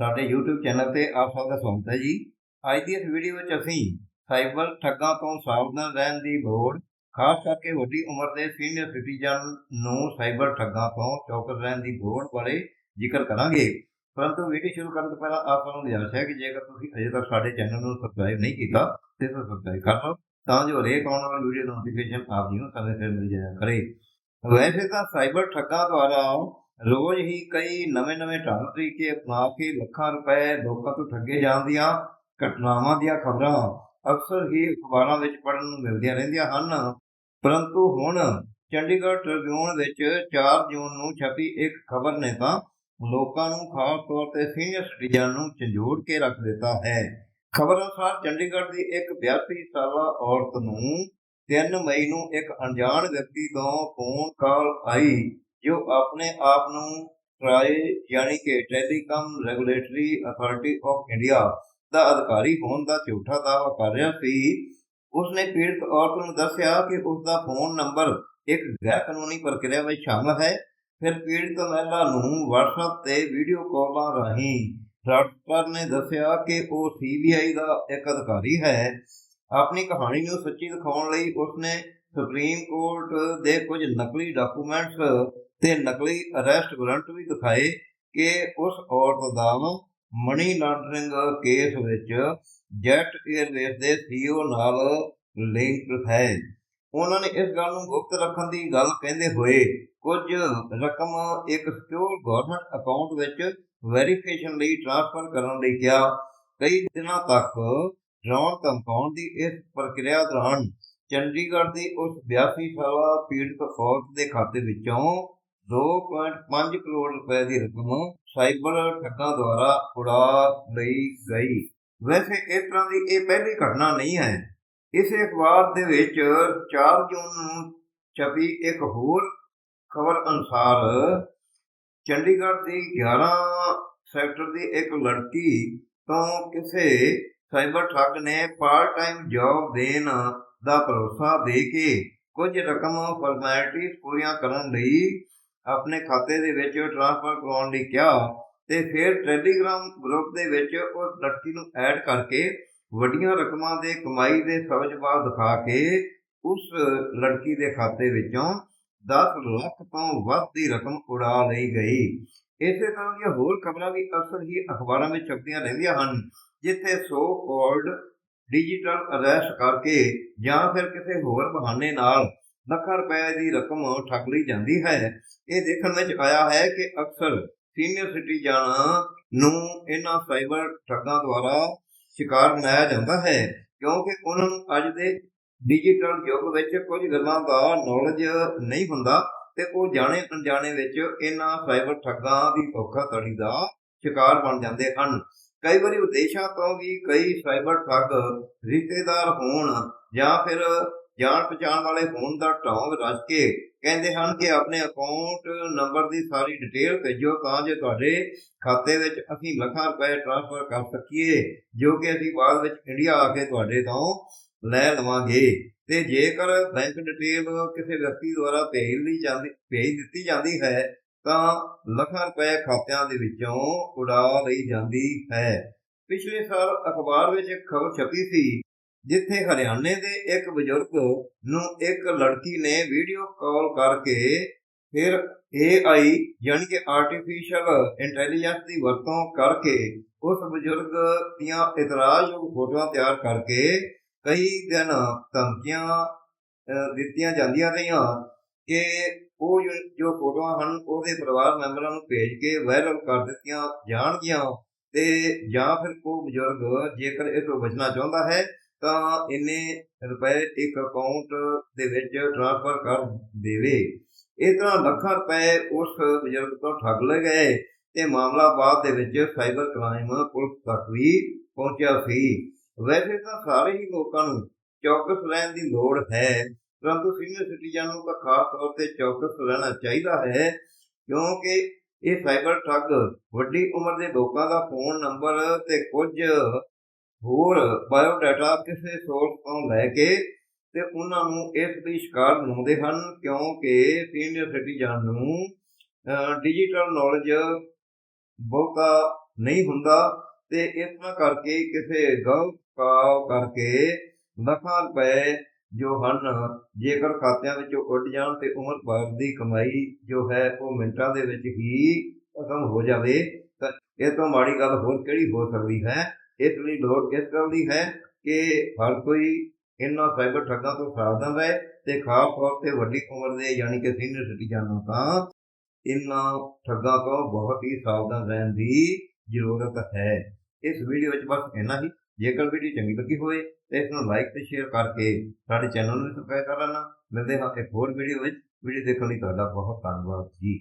ਸਾਡੇ YouTube channel ਤੇ ਆਪ ਸਭ ਦਾ ਸਵਾਗਤ ਹੈ ਜੀ। ਅੱਜ ਦੀ ਇਸ ਵੀਡੀਓ ਵਿੱਚ ਅਸੀਂ ਸਾਈਬਰ ਠੱਗਾਂ ਤੋਂ ਸਾਵਧਾਨ ਰਹਿਣ ਦੀ ਲੋੜ, ਖਾਸ ਕਰਕੇ ਵੱਡੀ ਉਮਰ ਦੇ ਸੀਨੀਅਰ ਸਿਟੀਜ਼ਨ ਨੂੰ ਸਾਈਬਰ ਠੱਗਾਂ ਤੋਂ ਚੌਕਸ ਰਹਿਣ ਦੀ ਲੋੜ ਬਾਰੇ ਜ਼ਿਕਰ ਕਰਾਂਗੇ। ਪਰੰਤੂ ਵੀਡੀਓ ਸ਼ੁਰੂ ਕਰਨ ਤੋਂ ਪਹਿਲਾਂ ਆਪ ਨੂੰ ਗੁਜ਼ਾਰਿਸ਼ ਹੈ ਕਿ ਜੇਕਰ ਤੁਸੀਂ ਅਜੇ ਤੱਕ ਸਾਡੇ ਚੈਨਲ ਨੂੰ ਸਬਸਕ੍ਰਾਈਬ ਨਹੀਂ ਕੀਤਾ, ਤੇ ਸਬਸਕ੍ਰਾਈਬ ਕਰ ਲਓ, ਤਾਂ ਜੋ ਹਰੇਕ ਆਉਣ ਵਾਲੀ ਵੀਡੀਓ ਨੋਟੀਫਿਕੇਸ਼ਨ ਆਪ ਜੀ ਨੂੰ ਸਮੇਂ ਸਿਰ ਮਿਲ ਜਾਇਆ ਕਰੇ। ਵੈਸੇ ਤਾਂ ਸਾਈਬਰ ਠੱਗਾਂ ਦੁਆਰਾ ਰੋਜ਼ ਹੀ ਕਈ ਨਵੇਂ-ਨਵੇਂ ਢੰਗ ਤਰੀਕੇ ਅਪਣਾ ਕੇ ਲੱਖਾਂ ਰੁਪਏ ਲੋਕਾਂ ਤੋਂ ਠੱਗੇ ਜਾਣ ਦੀਆਂ ਘਟਨਾਵਾਂ ਦੀਆਂ ਖਬਰਾਂ ਅਕਸਰ ਹੀ ਅਖਬਾਰਾਂ ਵਿੱਚ ਪੜ੍ਹਨ ਨੂੰ ਮਿਲਦੀਆਂ ਰਹਿੰਦੀਆਂ ਹਨ। ਪਰੰਤੂ ਹੁਣ ਚੰਡੀਗੜ੍ਹ ਟ੍ਰਿਬਿਊਨ ਵਿੱਚ 4 ਜੂਨ ਨੂੰ ਛਪੀ ਇੱਕ ਖਬਰ ਨੇ ਤਾਂ ਲੋਕਾਂ ਨੂੰ ਖਾਸ ਤੌਰ ਤੇ ਸੀਨੀਅਰ ਸਿਟੀਜ਼ਨ ਨੂੰ ਝੰਜੋੜ ਕੇ ਰੱਖ ਦਿੱਤਾ ਹੈ। ਖਬਰ ਅਨੁਸਾਰ ਚੰਡੀਗੜ੍ਹ ਦੀ ਇੱਕ 82 ਸਾਲਾ ਔਰਤ ਨੂੰ 3 ਮਈ ਨੂੰ ਇੱਕ ਅਣਜਾਣ ਵਿਅਕਤੀ ਤੋਂ ਫੋਨ ਕਾਲ ਆਈ। ਜੋ ਆਪਣੇ ਆਪ ਨੂੰ ਟਰਾਈ ਯਾਨੀ ਕਿ telecom regulatory authority of India ਦਾ ਅਧਿਕਾਰੀ ਹੋਣ ਦਾ ਝੂਠਾ ਦਾਅਵਾ ਕਰ ਰਿਹਾ ਸੀ, ਉਸਨੇ ਪੀੜਤ ਔਰਤ ਨੂੰ ਦੱਸਿਆ ਕਿ ਉਸ ਦਾ ਫੋਨ ਨੰਬਰ ਇੱਕ ਗੈਰ ਕਾਨੂੰਨੀ ਪ੍ਰਕਿਰਿਆ ਵਿੱਚ ਸ਼ਾਮਲ ਹੈ। ਫਿਰ ਪੀੜਤ ਮਹਿਲਾ ਨੂੰ WhatsApp ਤੇ ਵੀਡੀਓ ਕਾਲਾਂ ਰਾਹੀਂ ਡਾਕਟਰ ਨੇ ਦੱਸਿਆ ਕਿ ਉਹ ਸੀਬੀਆਈ ਦਾ ਇੱਕ ਅਧਿਕਾਰੀ ਹੈ। ਆਪਣੀ ਕਹਾਣੀ ਨੂੰ ਸੱਚੀ ਦਿਖਾਉਣ ਲਈ ਉਸਨੇ ਸੁਪਰੀਮ ਕੋਰਟ ਦੇ ਕੁਝ ਨਕਲੀ ਡਾਕੂਮੈਂਟਸ ਤੇ ਨਕਲੀ ਅਰੈਸਟ ਵਾਰੰਟ ਵੀ ਦਿਖਾਏ ਕਿ ਉਸ ਔਰਤ ਦਾ ਮਨੀ ਲਾਂਡਰਿੰਗ ਕੇਸ ਵਿੱਚ ਜੈਟ 에ਅਰਵੇਜ਼ ਦੇ ਸੀਈਓ ਨਾਲ ਲਿੰਕ ਹੈ। ਉਹਨਾਂ ਨੇ ਇਸ ਗੱਲ ਨੂੰ ਗੁਪਤ ਰੱਖਣ ਦੀ ਗੱਲ ਕਹਿੰਦੇ ਹੋਏ ਕੁਝ ਰਕਮ ਇੱਕ ਸਿਕਿਉਰ ਗਵਰਨਮੈਂਟ ਅਕਾਊਂਟ ਵਿੱਚ ਵੈਰੀਫਿਕੇਸ਼ਨ ਲਈ ਟ੍ਰਾਂਸਫਰ ਕਰਨ ਲਈ ਕਿਹਾ। ਕਈ ਦਿਨਾਂ ਤੱਕ ਡਰਾਉਣ ਧਮਕਾਉਣ ਦੀ ਇਸ ਪ੍ਰਕਿਰਿਆ ਦੌਰਾਨ ਚੰਡੀਗੜ੍ਹ ਦੀ ਉਸ 82 ਸਾਲਾ ਪੀੜਤ ਔਰਤ ਦੇ ਖਾਤੇ ਵਿੱਚੋਂ 2.5 ਕਰੋੜ ਰੁਪਏ ਦੀ ਰਕਮ ਸਾਈਬਰ ਠੱਗਾਂ ਦੁਆਰਾ ਉਡਾ ਲਈ ਗਈ। ਵੈਸੇ ਇਸ ਤਰ੍ਹਾਂ ਦੀ ਇਹ ਪਹਿਲੀ ਘਟਨਾ ਨਹੀਂ ਹੈ। ਇਸੇ ਅਖਬਾਰ ਦੇ ਵਿੱਚ 4 ਜੂਨ ਨੂੰ ਛਪੀ ਇੱਕ ਹੋਰ ਖਬਰ ਅਨੁਸਾਰ ਚੰਡੀਗੜ੍ਹ ਦੀ 11 ਸੈਕਟਰ ਦੀ ਇੱਕ ਲੜਕੀ ਤੋਂ ਕਿਸੇ ਸਾਈਬਰ ਠੱਗ ਨੇ ਪਾਰਟ ਟਾਈਮ ਜੌਬ ਦੇਣ ਦਾ ਭਰੋਸਾ ਦੇ ਕੇ ਕੁਝ ਰਕਮ ਫਾਰਮੈਲਿਟੀਆਂ ਪੂਰੀਆਂ ਕਰਨ ਲਈ ਆਪਣੇ ਖਾਤੇ ਦੇ ਵਿੱਚ ਟ੍ਰਾਂਸਫਰ ਕਰਾਉਣ ਲਈ ਕਿਹਾ ਤੇ ਫਿਰ ਟੈਲੀਗ੍ਰਾਮ ਗਰੁੱਪ ਦੇ ਵਿੱਚ ਉਸ ਲੜਕੀ ਨੂੰ ਐਡ ਕਰਕੇ ਵੱਡੀਆਂ ਰਕਮਾਂ ਦੇ ਕਮਾਈ ਦੇ ਸਬਜਬਾਬ ਦਿਖਾ ਕੇ ਉਸ ਲੜਕੀ ਦੇ ਖਾਤੇ ਵਿੱਚੋਂ 10 ਲੱਖ ਤੋਂ ਵੱਧ ਦੀ ਰਕਮ ਉਡਾ ਲਈ ਗਈ। ਇਸੇ ਤਰ੍ਹਾਂ ਦੀਆਂ ਹੋਰ ਖਬਰਾਂ ਵੀ ਅਕਸਰ ਹੀ ਅਖਬਾਰਾਂ ਵਿੱਚ ਛਪਦੀਆਂ ਰਹਿੰਦੀਆਂ ਹਨ, ਜਿੱਥੇ ਸੋ ਕਾਲਡ ਡਿਜੀਟਲ ਅਰੈਸਟ ਕਰਕੇ ਜਾਂ ਫਿਰ ਕਿਸੇ ਹੋਰ ਬਹਾਨੇ ਨਾਲ ਲੱਖਾਂ ਰੁਪਏ ਦੀ ਰਕਮ ਠੱਗ ਲਈ ਜਾਂਦੀ ਹੈ। ਇਹ ਦੇਖਣ ਵਿੱਚ ਆਇਆ ਹੈ ਕਿ ਅਕਸਰ ਸੀਨੀਅਰ ਸਿਟੀਜ਼ਨ ਨੂੰ ਇਹਨਾਂ ਸਾਈਬਰ ਠੱਗਾਂ ਦੁਆਰਾ ਸ਼ਿਕਾਰ ਬਣਾਇਆ ਜਾਂਦਾ ਹੈ, ਕਿਉਂਕਿ ਉਹਨਾਂ ਨੂੰ ਅੱਜ ਦੇ ਡਿਜੀਟਲ ਯੁੱਗ ਵਿੱਚ ਕੁਝ ਗੱਲਾਂ ਦਾ ਨੌਲੇਜ ਨਹੀਂ ਹੁੰਦਾ ਤੇ ਉਹ ਜਾਣੇ ਅਣਜਾਣੇ ਵਿੱਚ ਇਹਨਾਂ ਸਾਈਬਰ ਠੱਗਾਂ ਦੀ ਧੋਖਾਧੜੀ ਦਾ ਸ਼ਿਕਾਰ ਬਣ ਜਾਂਦੇ ਹਨ। ਕਈ ਵਾਰੀ ਵਿਦੇਸ਼ਾਂ ਤੋਂ ਵੀ ਕਈ ਸਾਈਬਰ ਠੱਗ ਰਿਸ਼ਤੇਦਾਰ ਹੋਣ ਜਾਂ ਫਿਰ ਜਾਣ ਪਛਾਣ ਵਾਲੇ ਹੋਣ ਦਾ ਢੋਂਗ ਰਚ ਕੇ ਕਹਿੰਦੇ ਹਨ ਕਿ ਆਪਣੇ ਅਕਾਊਂਟ ਨੰਬਰ ਦੀ ਸਾਰੀ ਡਿਟੇਲ ਭੇਜੋ ਤਾਂ ਜੇ ਤੁਹਾਡੇ ਖਾਤੇ ਵਿੱਚ ਅਸੀਂ ਲੱਖਾਂ ਰੁਪਏ ਟ੍ਰਾਂਸਫਰ ਕਰ ਸਕੀਏ, ਜੋ ਕਿ ਅਸੀਂ ਬਾਅਦ ਵਿੱਚ ਇੰਡੀਆ ਆ ਕੇ ਤੁਹਾਡੇ ਤੋਂ ਲੈ ਲਵਾਂਗੇ। ਤੇ ਜੇਕਰ ਬੈਂਕ ਡਿਟੇਲ ਕਿਸੇ ਵਿਅਕਤੀ ਦੁਆਰਾ ਭੇਜ ਲਈ ਜਾਂਦੀ, ਭੇਜ ਦਿੱਤੀ ਜਾਂਦੀ ਹੈ, ਤਾਂ ਲੱਖਾਂ ਰੁਪਏ ਖਾਤਿਆਂ ਦੇ ਵਿੱਚੋਂ ਉਡਾ ਲਈ ਜਾਂਦੀ ਹੈ। ਪਿਛਲੇ ਸਾਲ ਅਖਬਾਰ ਵਿੱਚ ਇੱਕ ਖਬਰ ਛਪੀ ਸੀ ਜਿੱਥੇ ਹਰਿਆਣੇ ਦੇ ਇੱਕ ਬਜ਼ੁਰਗ ਨੂੰ ਇੱਕ ਲੜਕੀ ਨੇ ਵੀਡੀਓ ਕਾਲ ਕਰਕੇ ਫਿਰ AI ਯਾਨੀ ਕਿ ਆਰਟੀਫੀਸ਼ੀਅਲ ਇੰਟੈਲੀਜੈਂਸ ਦੀ ਵਰਤੋਂ ਕਰਕੇ ਉਸ ਬਜ਼ੁਰਗ ਦੀਆਂ ਇਤਰਾਜ਼ਯੋਗ ਫੋਟੋਆਂ ਤਿਆਰ ਕਰਕੇ ਕਈ ਦਿਨ ਧਮਕੀਆਂ ਦਿੱਤੀਆਂ ਜਾਂਦੀਆਂ ਰਹੀਆਂ ਕਿ ਉਹ ਜੋ- ਜੋ ਫੋਟੋਆਂ ਹਨ ਉਹਦੇ ਪਰਿਵਾਰ ਮੈਂਬਰਾਂ ਨੂੰ ਭੇਜ ਕੇ ਵਾਇਰਲ ਕਰ ਦਿੱਤੀਆਂ ਜਾਣਗੀਆਂ ਤੇ ਜਾਂ ਫਿਰ ਉਹ ਬਜ਼ੁਰਗ ਜੇਕਰ ਇਹ ਤੋਂ ਬਚਣਾ ਚਾਹੁੰਦਾ ਹੈ ਤਾਂ ਇੰਨੇ ਰੁਪਏ ਇੱਕ ਅਕਾਊਂਟ ਦੇ ਵਿੱਚ ਟ੍ਰਾਂਸਫਰ ਕਰ ਦੇਵੇ। ਇਸ ਤਰ੍ਹਾਂ ਲੱਖਾਂ ਰੁਪਏ ਉਸ ਬਜ਼ੁਰਗ ਤੋਂ ਠੱਗ ਲਏ ਗਏ ਤੇ ਮਾਮਲਾ ਬਾਅਦ ਦੇ ਵਿੱਚ ਸਾਈਬਰ ਕ੍ਰਾਈਮ ਪੁਲਿਸ ਤੱਕ ਵੀ ਪਹੁੰਚਿਆ ਸੀ। ਵੈਸੇ ਤਾਂ ਸਾਰੇ ਹੀ ਲੋਕਾਂ ਨੂੰ ਚੌਕਸ ਰਹਿਣ ਦੀ ਲੋੜ ਹੈ, ਪਰੰਤੂ ਸੀਨੀਅਰ ਸਿਟੀਜ਼ਨ ਨੂੰ ਤਾਂ ਖਾਸ ਤੌਰ ਤੇ ਚੌਕਸ ਰਹਿਣਾ ਚਾਹੀਦਾ ਹੈ, ਕਿਉਂਕਿ ਇਹ ਸਾਈਬਰ ਠੱਗ ਵੱਡੀ ਉਮਰ ਦੇ ਲੋਕਾਂ ਦਾ ਫੋਨ ਨੰਬਰ ਤੇ ਕੁਝ ਹੋਰ ਬਾਇਓਡਾਟਾ ਕਿਸੇ ਸੋਰਸ ਤੋਂ ਲੈ ਕੇ ਤੇ ਉਹਨਾਂ ਨੂੰ ਇਸ ਦੀ ਸ਼ਿਕਾਰ ਬਣਾਉਂਦੇ ਹਨ, ਕਿਉਂਕਿ ਸੀਨੀਅਰ ਸਿਟੀਜ਼ਨ ਨੂੰ ਡਿਜੀਟਲ ਨੌਲੇਜ ਬਹੁਤਾ ਨਹੀਂ ਹੁੰਦਾ ਤੇ ਇਸ ਤਰ੍ਹਾਂ ਕਰਕੇ ਕਿਸੇ ਗਲਤ ਕਾਲ ਕਰਕੇ ਲੱਖਾਂ ਰੁਪਏ ਜੋ ਹਨ, ਜੇਕਰ ਖਾਤਿਆਂ ਵਿੱਚੋਂ ਉੱਡ ਜਾਣ ਤੇ ਉਮਰ ਭਰ ਦੀ ਕਮਾਈ ਜੋ ਹੈ ਉਹ ਮਿੰਟਾਂ ਦੇ ਵਿੱਚ ਹੀ ਖਤਮ ਹੋ ਜਾਵੇ, ਤਾਂ ਇਹ ਤੋਂ ਮਾੜੀ ਗੱਲ ਹੋਰ ਕਿਹੜੀ ਹੋ ਸਕਦੀ ਹੈ? ਇਸ ਲਈ ਲੋੜ ਇਸ ਗੱਲ ਦੀ ਹੈ ਕਿ ਹਰ ਕੋਈ ਇਹਨਾਂ ਸਾਈਬਰ ਠੱਗਾਂ ਤੋਂ ਸਾਵਧਾਨ ਰਹੇ ਤੇ ਖਾਸ ਤੌਰ ਤੇ ਵੱਡੀ ਉਮਰ ਦੇ ਯਾਨੀ ਕਿ ਸੀਨੀਅਰ ਸਿਟੀਜ਼ਨ ਤਾਂ ਇਹਨਾਂ ਠੱਗਾਂ ਤੋਂ ਬਹੁਤ ਹੀ ਸਾਵਧਾਨ ਰਹਿਣ ਦੀ ਜ਼ਰੂਰਤ ਹੈ। ਇਸ ਵੀਡੀਓ ਵਿੱਚ ਬਸ ਇੰਨਾ ਹੀ। ਜੇਕਰ ਵੀਡੀਓ ਚੰਗੀ ਲੱਗੀ ਹੋਵੇ ਤਾਂ ਇਸ ਨੂੰ ਲਾਈਕ ਤੇ ਸ਼ੇਅਰ ਕਰਕੇ ਸਾਡੇ ਚੈਨਲ ਨੂੰ ਸਬਸਕ੍ਰਾਈਬ ਕਰ ਮਿਲਦੇ ਹਾਂ ਇੱਕ ਹੋਰ ਵੀਡੀਓ ਵਿੱਚ। ਵੀਡੀਓ ਦੇਖਣ ਲਈ ਤੁਹਾਡਾ ਬਹੁਤ ਧੰਨਵਾਦ ਜੀ।